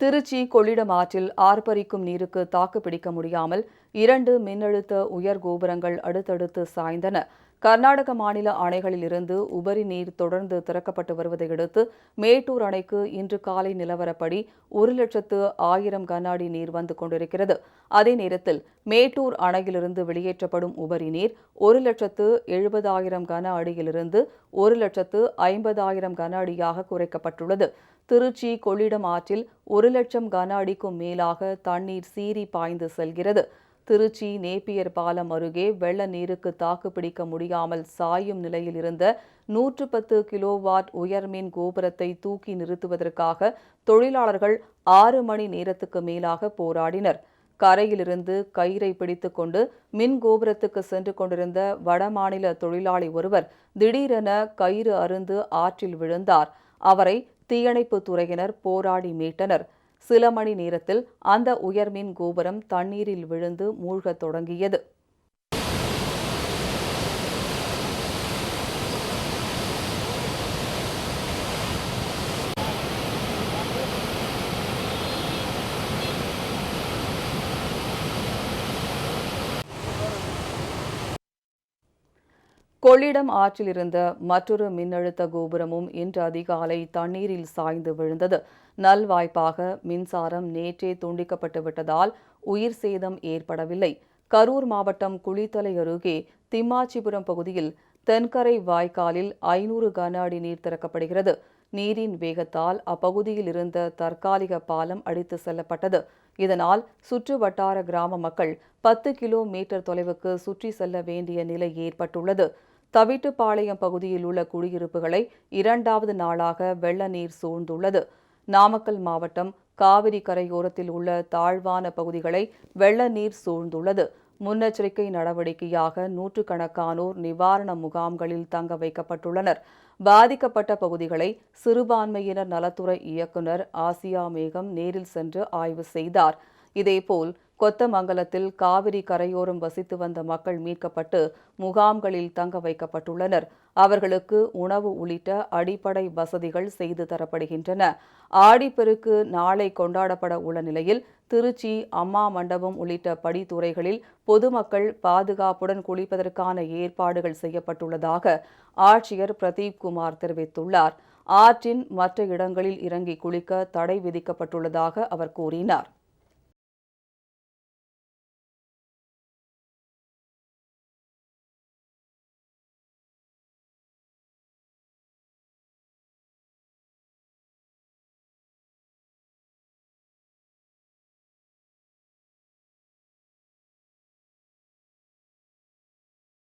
திருச்சி கொள்ளிடம் ஆற்றில் ஆர்ப்பரிக்கும் நீருக்கு தாக்கு பிடிக்க முடியாமல் இரண்டு மின்னழுத்த உயர் கோபுரங்கள் அடுத்தடுத்து சாய்ந்தன. கர்நாடக மாநில அணைகளில் இருந்து உபரி நீர் தொடர்ந்து திறக்கப்பட்டு வருவதையடுத்து மேட்டூர் அணைக்கு இன்று காலை நிலவரப்படி ஒரு லட்சத்து ஆயிரம் கன அடி நீர் வந்து கொண்டிருக்கிறது. அதே நேரத்தில் மேட்டூர் அணையிலிருந்து வெளியேற்றப்படும் உபரி நீர் ஒரு லட்சத்து எழுபதாயிரம் கன அடியிலிருந்து ஒரு லட்சத்து ஐம்பதாயிரம் கன அடியாக குறைக்கப்பட்டுள்ளது. திருச்சி கொள்ளிடம் ஆற்றில் ஒரு லட்சம் கன அடிக்கும் மேலாக தண்ணீர் சீறி பாய்ந்து செல்கிறது. திருச்சி நேப்பியர் பாலம் அருகே வெள்ள நீருக்கு தாக்கு பிடிக்க முடியாமல் சாயும் நிலையில் இருந்த நூற்று பத்து கிலோவாட் உயர்மின் கோபுரத்தை தூக்கி நிறுத்துவதற்காக தொழிலாளர்கள் ஆறு மணி நேரத்துக்கு மேலாக போராடினர். கரையிலிருந்து கயிறை பிடித்துக்கொண்டு மின் கோபுரத்துக்கு சென்று கொண்டிருந்த வடமாநில தொழிலாளி ஒருவர் திடீரென கயிறு அருந்து ஆற்றில் விழுந்தார். அவரை தீயணைப்பு துறையினர் போராடி மீட்டனர். சில மணி நேரத்தில் அந்த உயர்மின் கோபுரம் தண்ணீரில் விழுந்து மூழ்கத் தொடங்கியது. கொள்ளிடம் ஆற்றில் இருந்த மற்றொரு மின்னழுத்த கோபுரமும் இன்று அதிகாலை தண்ணீரில் சாய்ந்து விழுந்தது. நல்வாய்ப்பாக மின்சாரம் நேற்றே துண்டிக்கப்பட்டு விட்டதால் உயிர் சேதம் ஏற்படவில்லை. கரூர் மாவட்டம் குளித்தலை அருகே திம்மாச்சிபுரம் பகுதியில் தென்கரை வாய்க்காலில் ஐநூறு கன அடி நீர் திறக்கப்படுகிறது. நீரின் வேகத்தால் அப்பகுதியில் இருந்த தற்காலிக பாலம் அடித்து செல்லப்பட்டது. இதனால் சுற்று வட்டார கிராம மக்கள் பத்து கிலோமீட்டர் தொலைவுக்கு சுற்றி செல்ல வேண்டிய நிலை ஏற்பட்டுள்ளது. தவிட்டுப்பாளையம் பகுதியில் உள்ள குடியிருப்புகளை இரண்டாவது நாளாக வெள்ள நீர் சூழ்ந்துள்ளது. நாமக்கல் மாவட்டம் காவிரி கரையோரத்தில் உள்ள தாழ்வான பகுதிகளை வெள்ள நீர் சூழ்ந்துள்ளது. முன்னெச்சரிக்கை நடவடிக்கையாக நூற்றுக்கணக்கானோர் நிவாரண முகாம்களில் தங்க வைக்கப்பட்டுள்ளனர். பாதிக்கப்பட்ட பகுதிகளை சிறுபான்மையினர் நலத்துறை இயக்குநர் ஆசியா மேகம் நேரில் சென்று ஆய்வு செய்தார். இதேபோல் கொத்தமங்கலத்தில் காவிரி கரையோரம் வசித்து வந்த மக்கள் மீட்கப்பட்டு முகாம்களில் தங்க வைக்கப்பட்டுள்ளனர். அவர்களுக்கு உணவு உள்ளிட்ட அடிப்படை வசதிகள் செய்து தரப்படுகின்றன. ஆடிப்பெருக்கு நாளை கொண்டாடப்பட உள்ள நிலையில் திருச்சி அம்மா மண்டபம் உள்ளிட்ட படித்துறைகளில் பொதுமக்கள் பாதுகாப்புடன் குளிப்பதற்கான ஏற்பாடுகள் செய்யப்பட்டுள்ளதாக ஆட்சியர் பிரதீப் குமார் தெரிவித்துள்ளார். ஆற்றின் மற்ற இடங்களில் இறங்கி குளிக்க தடை விதிக்கப்பட்டுள்ளதாக அவர் கூறினார்.